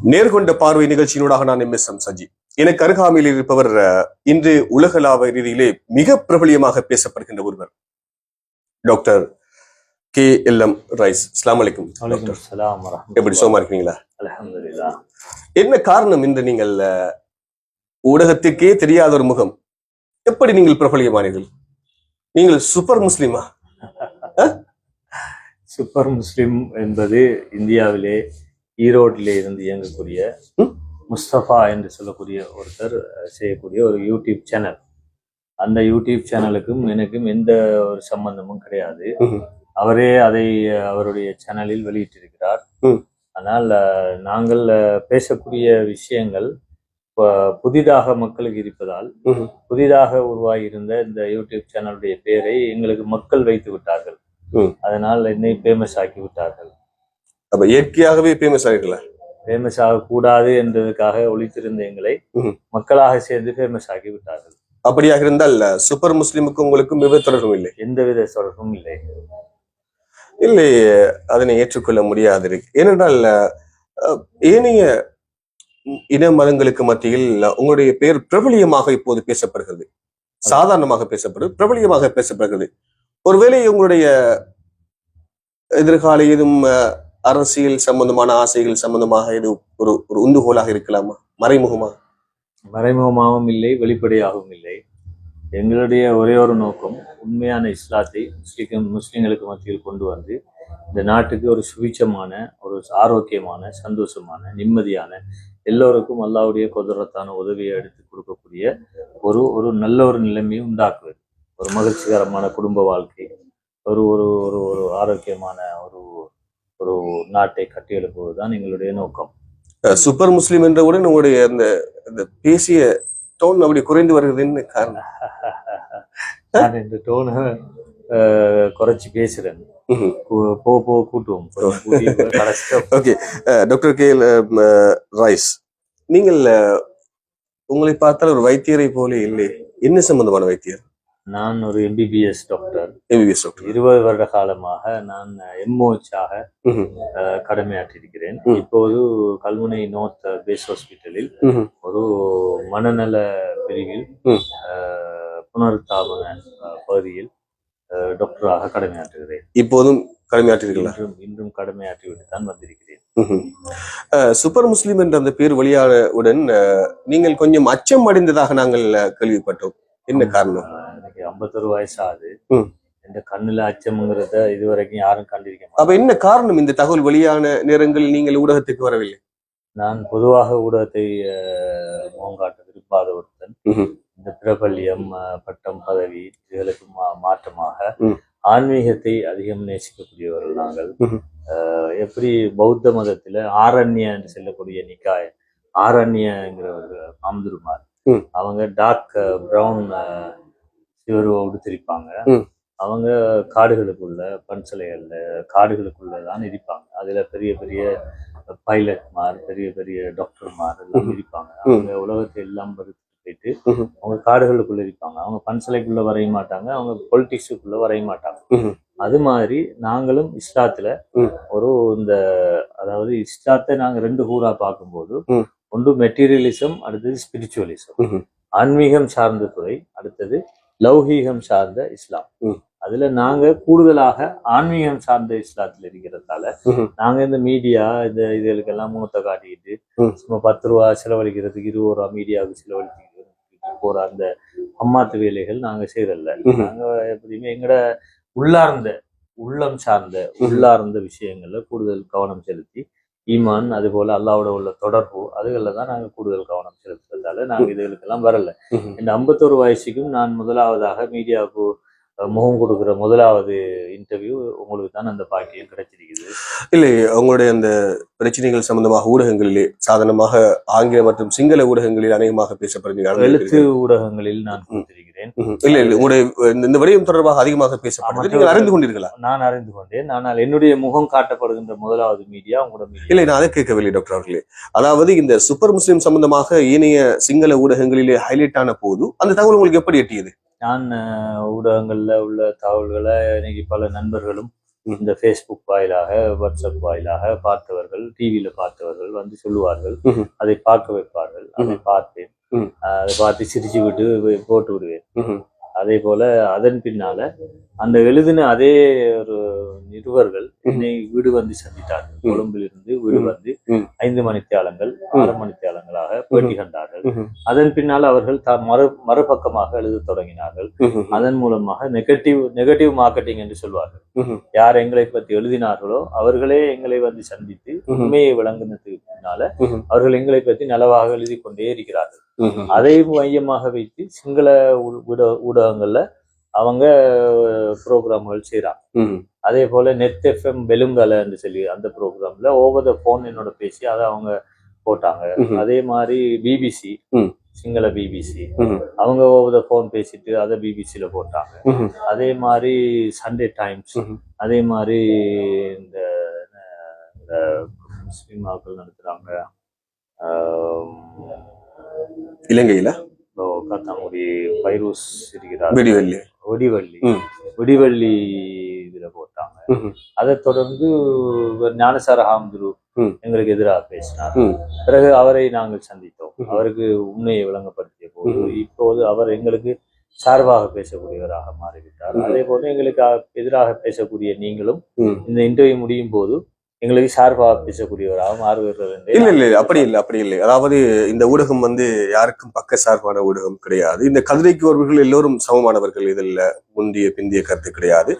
நேர்கொண்ட பார்வை நிகழ்ச்சியினூடாக நான் M S M Saji எனக்கு அருகாமையில் இருப்பவர் இன்று உலகளாவ ரீதியிலே மிக பிரபலியமாக பேசப்படுகின்ற ஒருவர். Doctor K L M Rais. அஸ்லாம் வலைக்கும் எப்படி சோமா இருக்கிறீங்களா என்ன காரணம் இன்று நீங்கள் அஹ், ஊடகத்திற்கே தெரியாத ஒரு முகம்? எப்படி நீங்கள் பிரபலியமானீர்கள்? நீங்கள் சூப்பர் முஸ்லிமா? சூப்பர் முஸ்லிம் என்பது இந்தியாவிலே ஈரோட்டிலே இருந்து இயங்கக்கூடிய. முஸ்தபா என்று சொல்லக்கூடிய ஒருத்தர் செய்யக்கூடிய ஒரு யூடியூப் சேனல் அந்த யூடியூப் சேனலுக்கும் எனக்கும் எந்த ஒரு சம்பந்தமும் கிடையாது. அவரே அதை அவருடைய சேனலில் வெளியிட்டிருக்கிறார். ஆனால் நாங்கள் பேசக்கூடிய விஷயங்கள் புதிதாக மக்களுக்கு இருப்பதால். புதிதாக உருவாகி இருந்த இந்த யூடியூப் சேனலுடைய பேரை எங்களுக்கு மக்கள் வைத்து விட்டார்கள். அதனால் என்னை ஃபேமஸ் ஆக்கி விட்டார்கள் அப்ப இயற்கையாகவே ஃபேமஸ் ஆகிருக்கல ஃபேமஸ் ஆகக்கூடாது என்றதுக்காக ஒழித்திருந்த எங்களை. மக்களாக சேர்ந்து ஃபேமஸ் ஆக்கி விட்டார்கள் அப்படியாக இருந்தால் சூப்பர் முஸ்லிமுக்கும் உங்களுக்கும் விபத்து தொடர்பும் இல்லை? எந்தவித தொடர்பும் இல்லை. இல்லை அதனை ஏற்றுக்கொள்ள முடியாது. இருக்கு ஏனென்றால் ஏனைய இன மதங்களுக்கு மத்தியில் உங்களுடைய பெயர் பிரபலியமாக இப்போது பேசப்படுகிறது. சாதாரணமாக பேசப்படுது பிரபலியமாக பேசப்படுகிறது. ஒருவேளை உங்களுடைய எதிர்கால ஏதும் அரசியல் சம்பந்தமான ஆசைகள் சம்பந்தமாக இது ஒரு ஒரு உந்துகோலாக இருக்கலாமா? மறைமுகமாக மறைமுகமாகவும் இல்லை வெளிப்படையாகவும் இல்லை. எங்களுடைய ஒரே ஒரு நோக்கம் உண்மையான இஸ்லாத்தை முஸ்லிம் முஸ்லிம்களுக்கு மத்தியில் கொண்டு வந்து இந்த நாட்டுக்கு ஒரு சுபிச்சமான ஒரு ஆரோக்கியமான சந்தோஷமான நிம்மதியான எல்லோருக்கும் அல்லாவுடைய குதிரத்தான உதவியை எடுத்து கொடுக்கக்கூடிய ஒரு ஒரு நல்ல ஒரு நிலைமையை உண்டாக்குவது. ஒரு மகிழ்ச்சிகரமான குடும்ப வாழ்க்கை ஒரு ஒரு ஒரு ஒரு ஆரோக்கியமான ஒரு நாட்டை கட்டியெழுப்புவது தான் எங்களுடைய நோக்கம். சூப்பர் முஸ்லிம் என்றவுடன் உங்களுடைய அந்த அந்த பேசிய டோன் அப்படி குறைந்து வருகிறதுன்னு காரணம்? நான் இந்த டோனை குறைச்சி பேசுறேன். போ போ கூட்டுவோம். கூட்டி ஓகே டாக்டர் கே ராய்ஸ் நீங்கள் உங்களை பார்த்தால் ஒரு வைத்தியரை போல இல்லை. என்ன சம்பந்தமான வைத்தியர்? நான் ஒரு எம்பிபிஎஸ் டாக்டர் எம்பிபிஎஸ் டாக்டர் இருபது வருட காலமாக நான். கடமையாற்றியிருக்கிறேன். ம். இப்போது கல்முனை நோர்த் பேஸ் ஹாஸ்பிட்டலில். ஒரு மனநல பிரிவில் புனருத்தாபன பகுதியில் டாக்டராக கடமையாற்றுகிறேன். இப்போதும் கடமையாற்றீர்களா இன்றும் கடமையாற்றிவிட்டு தான் வந்திருக்கிறேன். சூப்பர் முஸ்லிம் என்ற அந்த பேர் வெளியானவுடன் நீங்கள் கொஞ்சம் அச்சம் அடைந்ததாக நாங்கள் கேள்விப்பட்டோம். என்ன காரணம்? எனக்கு ஐம்பத்தொரு வயசு ஆகுது. இந்த கண்ணுல அச்சம்ங்கிறத இதுவரைக்கும் யாரும் கண்டிருக்க அப்ப என்ன காரணம் இந்த தகவல் வெளியான நேரங்களில் நீங்கள் ஊடகத்துக்கு வரவில்லை நான் பொதுவாக ஊடகத்தை ஆஹ், முகம் காட்ட விரும்பாத ஒருத்தன். இந்த பிரபல்யம் பட்டம் பதவி இதுகளுக்கு மாற்றமாக. ஆன்மீகத்தை அதிகம் நேசிக்கக்கூடியவர்கள் நாங்கள் எப்படி பௌத்த மதத்துல ஆரண்ய என்று சொல்லக்கூடிய நிக்காய ஆரண்யங்கிறவர்கள் அம்துருமார். அவங்க டார்க் பிரவுன் சிவருவை உடுத்திருப்பாங்க ம். அவங்க காடுகளுக்குள்ள பன்சலைகள்ல காடுகளுக்குள்ள தான் இருப்பாங்க அதுல பெரிய பெரிய பைலட்மார் பெரிய பெரிய டாக்டர்மார் எல்லாம். இருப்பாங்க அவங்க உலகத்தை எல்லாம் போயிட்டு. அவங்க காடுகளுக்குள்ள இருப்பாங்க அவங்க பன்சலைக்குள்ள வரைய மாட்டாங்க அவங்க பொலிட்டிக்ஸுக்குள்ள வரைய மாட்டாங்க. அது மாதிரி நாங்களும் இஸ்லாத்துல. ஒரு இந்த அதாவது இஸ்லாத்தை நாங்க ரெண்டு கூறா பார்க்கும்போது. ஒன்று மெட்டீரியலிசம் அடுத்தது ஸ்பிரிச்சுவலிசம். ஆன்மீகம் சார்ந்த துறை அடுத்தது லௌகீகம் சார்ந்த இஸ்லாம். அதுல நாங்க கூடுதலாக ஆன்மீகம் சார்ந்த இஸ்லாத்துல இருக்கிறதால. நாங்க இந்த மீடியா இந்த இதுகளுக்கெல்லாம் மூத்த காட்டிக்கிட்டு. சும்மா பத்து ரூபா செலவழிக்கிறதுக்கு இருபது ரூபா மீடியாவுக்கு செலவழிக்கிறதுக்கு போற அந்த அம்மாத்து வேலைகள் நாங்க செய்யறதில்ல. நாங்க எப்படியுமே எங்கட உள்ளார்ந்த உள்ளம் சார்ந்த உள்ளார்ந்த விஷயங்கள்ல கூடுதல் கவனம் செலுத்தி ஈமான் அது போல அல்லாவோட உள்ள தொடர்பு அதுகளில் தான் நாங்க கூடுதல் கவனம் செலுத்துறதால நாங்க இதுகளுக்கெல்லாம் வரல. இந்த ஐம்பத்தோரு வயசுக்கும் நான் முதலாவதாக மீடியாவுக்கு முகம் கொடுக்குற முதலாவது இன்டர்வியூ உங்களுக்கு தான் அந்த பாக்கியம் கிடைச்சிருக்குது. இல்லை உங்களுடைய அந்த பிரச்சனைகள் சம்பந்தமாக ஊடகங்களிலே சாதாரணமாக ஆங்கில மற்றும் சிங்கள ஊடகங்களில் அநேகமாக பேசப்படுகிறீர்கள் எழுத்து ஊடகங்களில் நான் கொடுத்திருக்கிறேன். ம்ஹும். இல்லை இல்லை உங்களுடைய இந்த- விடயம் தொடர்பாக அதிகமாக பேசப்படுகிறது ஆமா, நீங்கள் அறிந்து கொண்டீர்களா? நான் அறிந்து கொண்டேன். ஆனால் என்னுடைய முகம் காட்டப்படுகின்ற முதலாவது மீடியா உங்களோட மீடியா இல்லை நான் அதை கேட்கவில்லை டாக்டர் அவர்களே. அதாவது இந்த சூப்பர் முஸ்லிம் சம்பந்தமாக ஏனைய சிங்கள ஊடகங்களிலே ஹைலைட் ஆன போது அந்த தகவல் உங்களுக்கு எப்படி எட்டியது? நான் ஊடகங்கள்ல உள்ள தகவல்களை இன்னைக்கு பல நண்பர்களும். இந்த ஃபேஸ்புக் வாயிலாக வாட்ஸ்அப் வாயிலாக பார்த்தவர்கள் டிவியில பார்த்தவர்கள் வந்து சொல்லுவார்கள். அதை பார்க்க வைப்பார்கள். அதை பார்த்தேன் அதை பார்த்து சிரிச்சு விட்டு போட்டு விடுவேன். அதே போல அதன் பின்னால அந்த எழுதின அதே ஒரு நிருபர்கள் என்னை வீடு வந்து சந்தித்தார்கள். கொழும்பில் இருந்து வீடு. வந்து. ஐந்து மணித்தியாலங்கள் ஆறு மணித்தியாலங்களாக பேட்டி கண்டார்கள். அதன் பின்னால் அவர்கள் த- மறு மறுபக்கமாக எழுத தொடங்கினார்கள். அதன் மூலமாக நெகட்டிவ் நெகட்டிவ் மார்க்கெட்டிங் என்று சொல்வார்கள். யார் எங்களை பற்றி எழுதினார்களோ அவர்களே எங்களை வந்து சந்தித்து. உண்மையை விளங்குனதுக்கு பின்னால. அவர்கள் எங்களை பற்றி நலவாக எழுதி கொண்டே இருக்கிறார்கள். அதை மையமாக வைத்து சிங்கள ஊடகங்கள்ல அவங்க ப்ரோக்ராம்கள் செய்றாங்க ம்ஹும். அதே போல நெட் எஃப்எம் பெலுங்கலன்னு சொல்லி அந்த ப்ரோக்ராம்ல ஓவர் த போன் என்னோட பேசி அதை அவங்க போட்டாங்க. அதே மாதிரி பிபிசி. சிங்கள பிபிசி. அவங்க ஓவர் த போன் பேசிட்டு அதை பிபிசியில போட்டாங்க. அதே மாதிரி சண்டே டைம்ஸ். அதே மாதிரி இந்த அஹ், இந்த முஸ்லீம் மக்கள் நடத்துறாங்க இலங்கையில காத்தாங்குடி பைரூஸ் இருக்கிறார் வெடிவெள்ளி ஒடிவள்ளி ம். ஒடிவள்ளி இதுல போட்டாங்க. அதை தொடர்ந்து ஞானசார ஹாம்துரு. எங்களுக்கு எதிராக பேசினார். பிறகு அவரை நாங்கள் சந்தித்தோம். அவருக்கு உண்மையை விளங்கப்படுத்திய போது. இப்போது அவர் எங்களுக்கு சார்பாக பேசக்கூடியவராக மாறிவிட்டார். அதே போல எங்களுக்கு எதிராக பேசக்கூடிய நீங்களும். இந்த இன்டர்வியூ முடியும் போது எங்களுக்கு சார்பாக பேசக்கூடியவராக மாறுவீர்கள் என்று இல்ல இல்ல அப்படி இல்லை அப்படி இல்லை. அதாவது இந்த ஊடகம் வந்து யாருக்கும் பக்க சார்பான ஊடகம் கிடையாது. இந்த கதிரைக்கு அவர்கள் எல்லோரும் சமமானவர்கள். இதில் முந்திய பிந்திய கருத்து கிடையாது.